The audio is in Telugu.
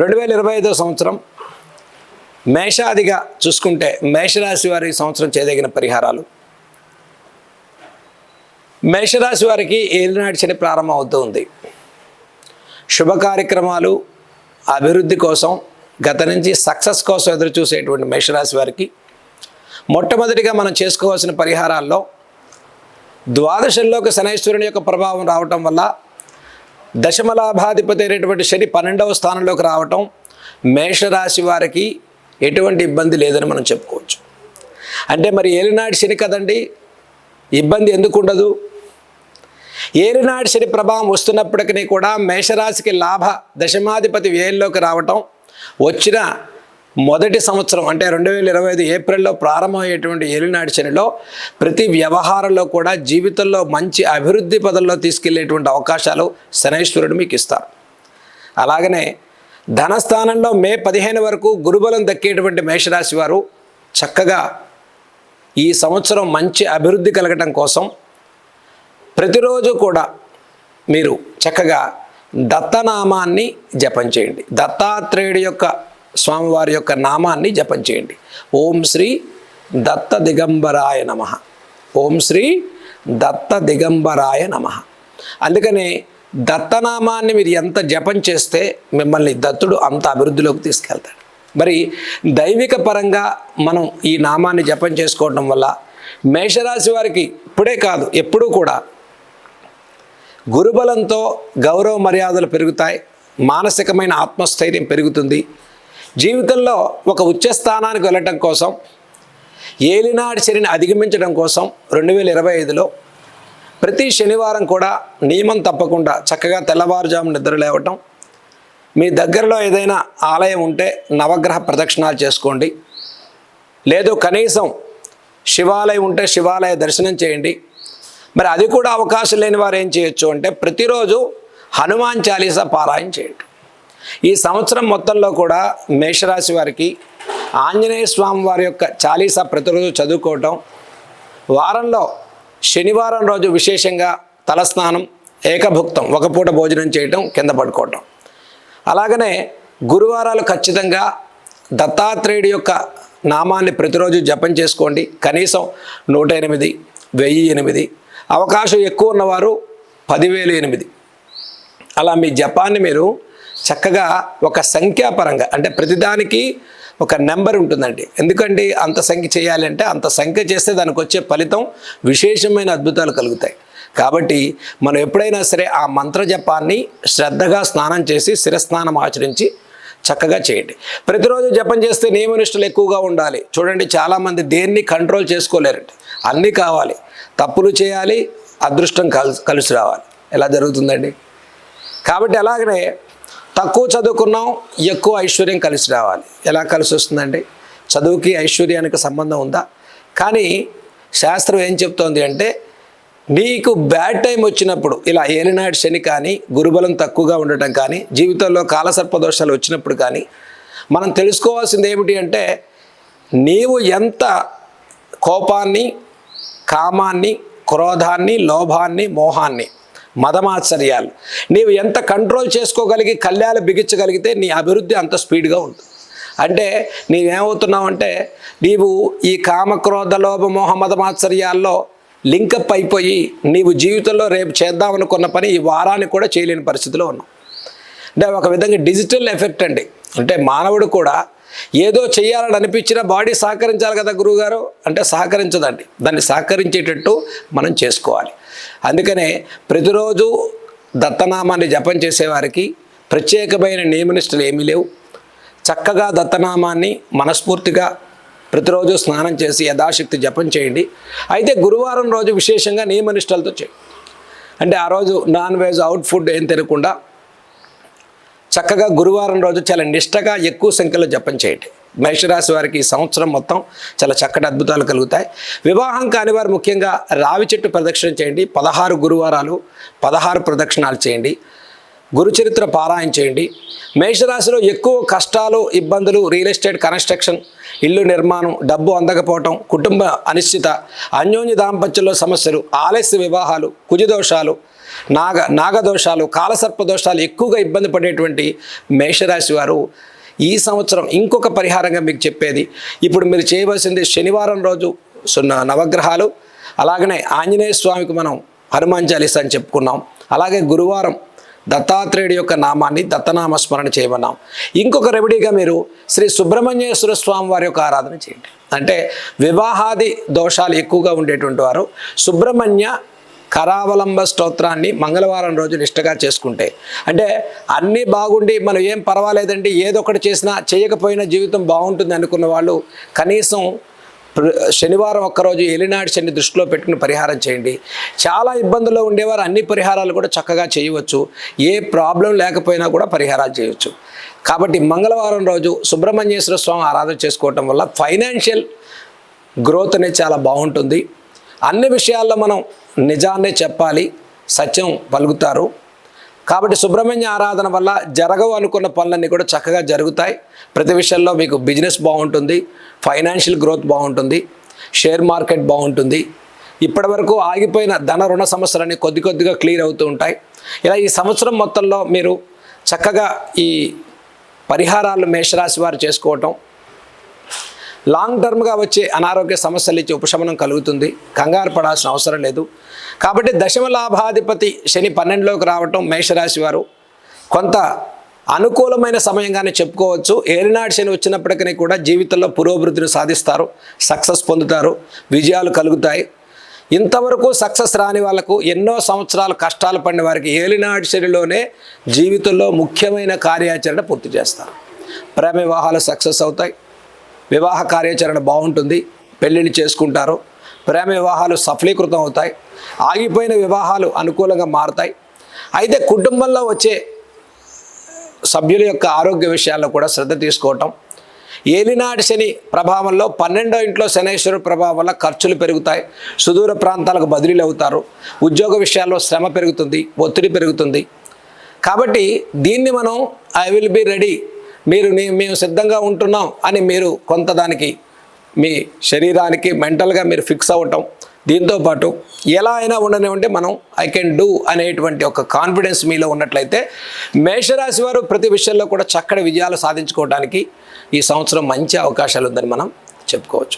రెండు వేల ఇరవై ఐదో సంవత్సరం మేషాదిగా చూసుకుంటే మేషరాశి వారి సంవత్సరం చేయదగిన పరిహారాలు. మేషరాశి వారికి ఏలినాటి శని ప్రారంభం అవుతూ ఉంది. శుభ కార్యక్రమాలు అభివృద్ధి కోసం గత నుంచి సక్సెస్ కోసం ఎదురు చూసేటువంటి మేషరాశి వారికి మొట్టమొదటిగా మనం చేసుకోవాల్సిన పరిహారాల్లో ద్వాదశంలోకి శనైశ్వరుని యొక్క ప్రభావం రావటం వల్ల దశమలాభాధిపతి అయినటువంటి శని పన్నెండవ స్థానంలోకి రావటం మేషరాశి వారికి ఎటువంటి ఇబ్బంది లేదని మనం చెప్పుకోవచ్చు. అంటే మరి ఏలినాటి శని కదండి ఇబ్బంది ఎందుకు ఉండదు? ఏలినాటి శని ప్రభావం వస్తున్నప్పటికీ కూడా మేషరాశికి లాభ దశమాధిపతి వ్యయంలోకి రావటం వచ్చిన మొదటి సంవత్సరం అంటే రెండు వేల ఇరవై ఐదు ఏప్రిల్లో ప్రారంభమయ్యేటువంటి ఏలినాటి శనిలో ప్రతి వ్యవహారంలో కూడా జీవితంలో మంచి అభివృద్ధి పదంలో తీసుకెళ్ళేటువంటి అవకాశాలు శనైశ్వరుడు మీకు ఇస్తారు. అలాగనే ధనస్థానంలో మే పదిహేను వరకు గురుబలం దక్కేటువంటి మేషరాశి వారు చక్కగా ఈ సంవత్సరం మంచి అభివృద్ధి కలగటం కోసం ప్రతిరోజు కూడా మీరు చక్కగా దత్తనామాన్ని జపం చేయండి. దత్తాత్రేయుడి యొక్క స్వామివారి యొక్క నామాన్ని జపం చేయండి. ఓం శ్రీ దత్త దిగంబరాయ నమ. ఓం శ్రీ దత్త దిగంబరాయ నమ. అందుకని దత్తనామాన్ని మీరు ఎంత జపం చేస్తే మిమ్మల్ని దత్తుడు అంత అభివృద్ధిలోకి తీసుకెళ్తాడు. మరి దైవిక పరంగా మనం ఈ నామాన్ని జపం చేసుకోవడం వల్ల మేషరాశి వారికి ఇప్పుడే కాదు ఎప్పుడూ కూడా గురుబలంతో గౌరవ మర్యాదలు పెరుగుతాయి మానసికమైన ఆత్మస్థైర్యం పెరుగుతుంది జీవితంలో ఒక ఉచ్చ స్థానానికి వెళ్ళటం కోసం ఏలినాడి శనిని అధిగమించడం కోసం రెండు వేల ఇరవై ఐదులో ప్రతి శనివారం కూడా నియమం తప్పకుండా చక్కగా తెల్లవారుజాము నిద్ర లేవటం. మీ దగ్గరలో ఏదైనా ఆలయం ఉంటే నవగ్రహ ప్రదక్షిణాలు చేసుకోండి. లేదు కనీసం శివాలయం ఉంటే శివాలయ దర్శనం చేయండి. మరి అది కూడా అవకాశం లేని వారు ఏం చేయొచ్చు అంటే ప్రతిరోజు హనుమాన్ చాలీసా పారాయణ చేయండి. ఈ సంవత్సరం మొత్తంలో కూడా మేషరాశి వారికి ఆంజనేయ స్వామి వారి యొక్క చాలీసా ప్రతిరోజు చదువుకోవటం వారంలో శనివారం రోజు విశేషంగా తలస్నానం ఏకభుక్తం ఒక పూట భోజనం చేయటం కింద పడుకోవటం. అలాగనే గురువారాలు ఖచ్చితంగా దత్తాత్రేయుడి యొక్క నామాన్ని ప్రతిరోజు జపం చేసుకోండి. కనీసం నూట ఎనిమిది వెయ్యి ఎనిమిది అవకాశం ఎక్కువ ఉన్నవారు పదివేలు ఎనిమిది. అలా మీ జపాన్ని మీరు చక్కగా ఒక సంఖ్యాపరంగా అంటే ప్రతిదానికి ఒక నెంబర్ ఉంటుందండి. ఎందుకంటే అంత సంఖ్య చేయాలంటే అంత సంఖ్య చేస్తే దానికి వచ్చే ఫలితం విశేషమైన అద్భుతాలు కలుగుతాయి. కాబట్టి మనం ఎప్పుడైనా సరే ఆ మంత్ర జపాన్ని శ్రద్ధగా స్నానం చేసి శిరస్నానం ఆచరించి చక్కగా చేయండి. ప్రతిరోజు జపం చేస్తే నియమనిష్టలు ఎక్కువగా ఉండాలి. చూడండి చాలామంది దేన్ని కంట్రోల్ చేసుకోలేరండి. అన్నీ కావాలి. తప్పులు చేయాలి అదృష్టం కలిసి కలిసి రావాలి. ఎలా జరుగుతుందండి? కాబట్టి అలాగనే తక్కువ చదువుకున్నాం ఎక్కువ ఐశ్వర్యం కలిసి రావాలి. ఎలా కలిసి వస్తుందండి? చదువుకి ఐశ్వర్యానికి సంబంధం ఉందా? కానీ శాస్త్రం ఏం చెప్తోంది అంటే నీకు బ్యాడ్ టైం వచ్చినప్పుడు ఇలా ఏలినాడు శని కానీ గురుబలం తక్కువగా ఉండటం కానీ జీవితంలో కాలసర్పదోషాలు వచ్చినప్పుడు కానీ మనం తెలుసుకోవాల్సింది ఏమిటి అంటే నీవు ఎంత కోపాన్ని కామాన్ని క్రోధాన్ని లోభాన్ని మోహాన్ని మదమాచర్యాలు నీవు ఎంత కంట్రోల్ చేసుకోగలిగి కళ్యాణ బిగించగలిగితే నీ అభివృద్ధి అంత స్పీడ్గా ఉంటుంది. అంటే నీవేమవుతున్నావంటే నీవు ఈ కామక్రోధ లోభ మోహ మదమాత్సర్యాల్లో లింకప్ అయిపోయి నీవు జీవితంలో రేపు చేద్దామనుకున్న పని ఈ వారానికి కూడా చేయలేని పరిస్థితిలో ఉన్నావు. అంటే ఒక విధంగా డిజిటల్ ఎఫెక్ట్ అండి. అంటే మానవుడు కూడా ఏదో చేయాలని అనిపించిన బాడీ సహకరించాలి కదా గురువుగారు? అంటే సహకరించదండి. దాన్ని సహకరించేటట్టు మనం చేసుకోవాలి. అందుకనే ప్రతిరోజు దత్తనామాన్ని జపం చేసేవారికి ప్రత్యేకమైన నియమనిష్టలు ఏమీ లేవు. చక్కగా దత్తనామాన్ని మనస్ఫూర్తిగా ప్రతిరోజు స్నానం చేసి యథాశక్తి జపం చేయండి. అయితే గురువారం రోజు విశేషంగా నియమనిష్టలతో చేయండి. అంటే ఆ రోజు నాన్ వెజ్ అవుట్ ఫుడ్ ఏం తినకుండా చక్కగా గురువారం రోజు చాలా నిష్టగా ఎక్కువ సంఖ్యలో జపం చేయండి. మేషరాశి వారికి ఈ సంవత్సరం మొత్తం చాలా చక్కటి అద్భుతాలు కలుగుతాయి. వివాహం కాని వారు ముఖ్యంగా రావి చెట్టు ప్రదక్షిణ చేయండి. పదహారు గురువారాలు పదహారు ప్రదక్షిణాలు చేయండి. గురుచరిత్ర పారాయణ చేయండి. మేషరాశిలో ఎక్కువ కష్టాలు ఇబ్బందులు రియల్ ఎస్టేట్ కన్స్ట్రక్షన్ ఇల్లు నిర్మాణం డబ్బు అందకపోవటం కుటుంబ అనిశ్చిత అన్యోన్య దాంపత్యంలో సమస్యలు ఆలస్య వివాహాలు కుజదోషాలు నాగ నాగదోషాలు కాలసర్ప దోషాలు ఎక్కువగా ఇబ్బంది పడేటువంటి మేషరాశి వారు ఈ సంవత్సరం ఇంకొక పరిహారంగా మీకు చెప్పేది. ఇప్పుడు మీరు చేయవలసింది శనివారం రోజు సున్న నవగ్రహాలు అలాగనే ఆంజనేయ స్వామికి మనం హనుమాన్ చాలీసా అని చెప్పుకున్నాం. అలాగే గురువారం దత్తాత్రేయుడి యొక్క నామాన్ని దత్తనామ స్మరణ చేయమన్నాం. ఇంకొక రెమెడీగా మీరు శ్రీ సుబ్రహ్మణ్యేశ్వర స్వామి వారి యొక్క ఆరాధన చేయండి. అంటే వివాహాది దోషాలు ఎక్కువగా ఉండేటువంటి వారు సుబ్రహ్మణ్య కరావలంబ స్తోత్రాన్ని మంగళవారం రోజు నిష్టగా చేసుకుంటే. అంటే అన్నీ బాగుండి మనం ఏం పర్వాలేదండి ఏదో ఒకటి చేసినా చేయకపోయినా జీవితం బాగుంటుంది అనుకున్న వాళ్ళు కనీసం శనివారం ఒక్కరోజు ఎలినాడు శని దృష్టిలో పెట్టుకుని పరిహారం చేయండి. చాలా ఇబ్బందుల్లో ఉండేవారు అన్ని పరిహారాలు కూడా చక్కగా చేయవచ్చు. ఏ ప్రాబ్లం లేకపోయినా కూడా పరిహారాలు చేయవచ్చు. కాబట్టి మంగళవారం రోజు సుబ్రహ్మణ్యేశ్వర స్వామి ఆరాధన చేసుకోవటం వల్ల ఫైనాన్షియల్ గ్రోత్ అనేది చాలా బాగుంటుంది. అన్ని విషయాల్లో మనం నిజాన్నే చెప్పాలి సత్యం పలుకుతారు. కాబట్టి సుబ్రహ్మణ్య ఆరాధన వల్ల జరగవు అనుకున్న పనులన్నీ కూడా చక్కగా జరుగుతాయి. ప్రతి విషయంలో మీకు బిజినెస్ బాగుంటుంది ఫైనాన్షియల్ గ్రోత్ బాగుంటుంది షేర్ మార్కెట్ బాగుంటుంది. ఇప్పటివరకు ఆగిపోయిన ధన రుణ సమస్యలన్నీ కొద్ది కొద్దిగా క్లియర్ అవుతూ ఉంటాయి. ఇలా ఈ సంవత్సరం మొత్తంలో మీరు చక్కగా ఈ పరిహారాలు మేషరాశి వారు చేసుకోవటం లాంగ్ టర్మ్గా వచ్చే అనారోగ్య సమస్యల నుంచి ఉపశమనం కలుగుతుంది. కంగారు పడాల్సిన అవసరం లేదు. కాబట్టి దశమ లాభాధిపతి శని పన్నెండులోకి రావటం మేషరాశి వారు కొంత అనుకూలమైన సమయంగానే చెప్పుకోవచ్చు. ఏలినాడు శని వచ్చినప్పటికీ కూడా జీవితంలో పురోభివృద్ధిని సాధిస్తారు. సక్సెస్ పొందుతారు. విజయాలు కలుగుతాయి. ఇంతవరకు సక్సెస్ రాని వాళ్ళకు ఎన్నో సంవత్సరాలు కష్టాలు పడిన వారికి ఏలినాడు శనిలోనే జీవితంలో ముఖ్యమైన కార్యాచరణ పూర్తి చేస్తారు. ప్రేమ వివాహాలు సక్సెస్ అవుతాయి. వివాహ కార్యాచరణ బాగుంటుంది పెళ్ళిళ్ళు చేసుకుంటారు. ప్రేమ వివాహాలు సఫలీకృతం అవుతాయి. ఆగిపోయిన వివాహాలు అనుకూలంగా మారుతాయి. అయితే కుటుంబంలో వచ్చే సభ్యుల యొక్క ఆరోగ్య విషయాల్లో కూడా శ్రద్ధ తీసుకోవటం. ఏలినాటి శని ప్రభావంలో పన్నెండో ఇంట్లో శనేశ్వరుడు ప్రభావం వల్ల ఖర్చులు పెరుగుతాయి. సుదూర ప్రాంతాలకు బదిలీలు అవుతారు. ఉద్యోగ విషయాల్లో శ్రమ పెరుగుతుంది ఒత్తిడి పెరుగుతుంది. కాబట్టి దీన్ని మనం ఐ విల్ బి రెడీ మీరు నే- మేము సిద్ధంగా ఉంటున్నాం అని మీరు కొంత దానికి మీ శరీరానికి మెంటల్గా మీరు ఫిక్స్ అవ్వటం. దీంతోపాటు ఎలా అయినా ఉండనివ్వండి మనం ఐ కెన్ డూ అనేటువంటి ఒక కాన్ఫిడెన్స్ మీలో ఉన్నట్లయితే మేషరాశి వారు ప్రతి విషయంలో కూడా చక్కటి విజయాలు సాధించుకోవడానికి ఈ సంవత్సరం మంచి అవకాశాలు ఉందని మనం చెప్పుకోవచ్చు.